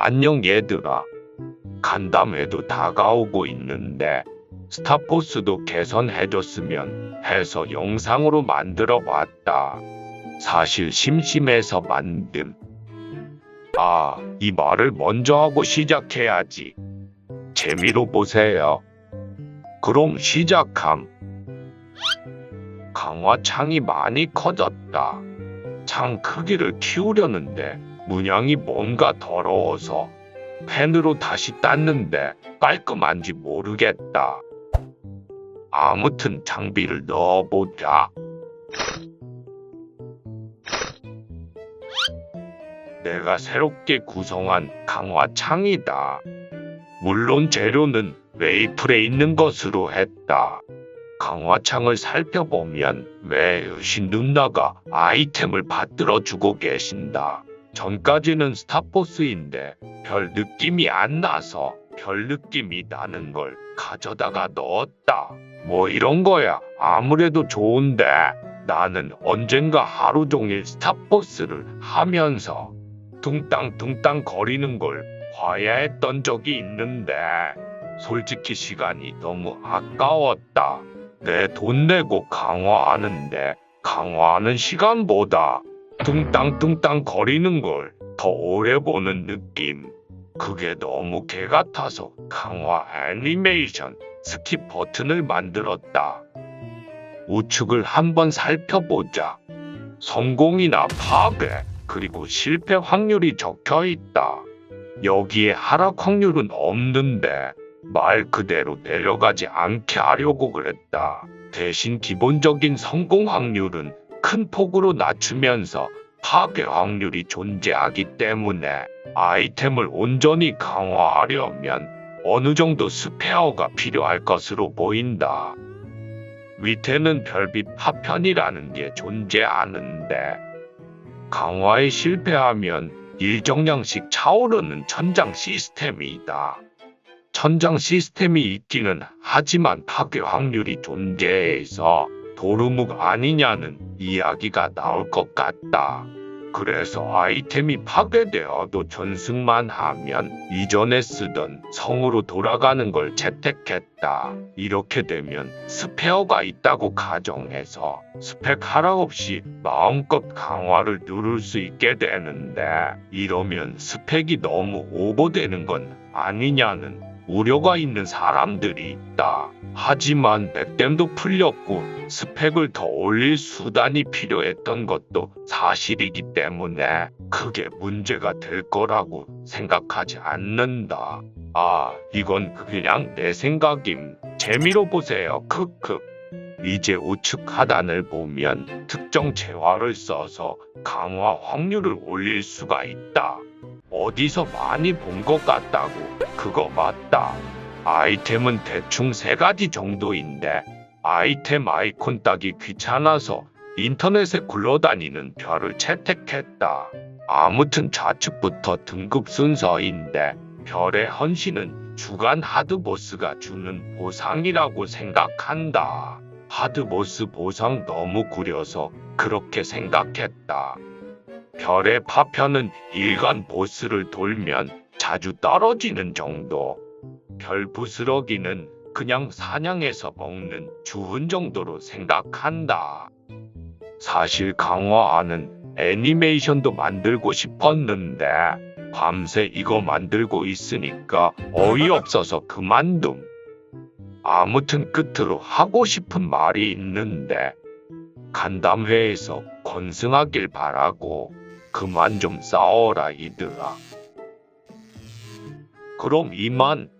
안녕 얘들아. 간담회도 다가오고 있는데 스타포스도 개선해줬으면 해서 영상으로 만들어 봤다. 사실 심심해서 만듦. 아, 이 말을 먼저 하고 시작해야지. 재미로 보세요. 그럼 시작함. 강화창이 많이 커졌다. 창 크기를 키우려는데 문양이 뭔가 더러워서 펜으로 다시 땄는데 깔끔한지 모르겠다. 아무튼 장비를 넣어보자. 내가 새롭게 구성한 강화창이다. 물론 재료는 웨이플에 있는 것으로 했다. 강화창을 살펴보면 왜 여신 누나가 아이템을 받들어 주고 계신다. 전까지는 스타포스인데 별 느낌이 안 나서 별 느낌이 나는 걸 가져다가 넣었다. 뭐 이런 거야 아무래도 좋은데 나는 언젠가 하루 종일 스타포스를 하면서 둥땅둥땅 거리는 걸 봐야 했던 적이 있는데 솔직히 시간이 너무 아까웠다. 내 돈 내고 강화하는데 강화하는 시간보다 뚱땅뚱땅 거리는 걸 더 오래 보는 느낌. 그게 너무 개 같아서 강화 애니메이션 스킵 버튼을 만들었다. 우측을 한번 살펴보자. 성공이나 파괴, 그리고 실패 확률이 적혀 있다. 여기에 하락 확률은 없는데 말 그대로 내려가지 않게 하려고 그랬다. 대신 기본적인 성공 확률은 큰 폭으로 낮추면서 파괴 확률이 존재하기 때문에 아이템을 온전히 강화하려면 어느 정도 스페어가 필요할 것으로 보인다. 밑에는 별빛 파편이라는 게 존재하는데 강화에 실패하면 일정량씩 차오르는 천장 시스템이다. 천장 시스템이 있기는 하지만 파괴 확률이 존재해서 도루묵 아니냐는 이야기가 나올 것 같다. 그래서 아이템이 파괴되어도 전승만 하면 이전에 쓰던 성으로 돌아가는 걸 채택했다. 이렇게 되면 스페어가 있다고 가정해서 스펙 하락 없이 마음껏 강화를 누를 수 있게 되는데 이러면 스펙이 너무 오버되는 건 아니냐는 우려가 있는 사람들이 있다. 하지만 백댐도 풀렸고 스펙을 더 올릴 수단이 필요했던 것도 사실이기 때문에 크게 문제가 될 거라고 생각하지 않는다. 아, 이건 그냥 내 생각임. 재미로 보세요. 크크. 이제 우측 하단을 보면 특정 재화를 써서 강화 확률을 올릴 수가 있다. 어디서 많이 본 것 같다고. 그거 맞다. 아이템은 대충 세 가지 정도인데 아이템 아이콘 따기 귀찮아서 인터넷에 굴러다니는 별을 채택했다. 아무튼 좌측부터 등급 순서인데 별의 헌신은 주간 하드보스가 주는 보상이라고 생각한다. 하드보스 보상 너무 구려서 그렇게 생각했다. 별의 파편은 일간 보스를 돌면 자주 떨어지는 정도. 별 부스러기는 그냥 사냥해서 먹는 주운 정도로 생각한다. 사실 강화하는 애니메이션도 만들고 싶었는데 밤새 이거 만들고 있으니까 어이없어서 그만둠. 아무튼 끝으로 하고 싶은 말이 있는데 간담회에서 건승하길 바라고 그만 좀 싸워라 이들아. 그럼 이만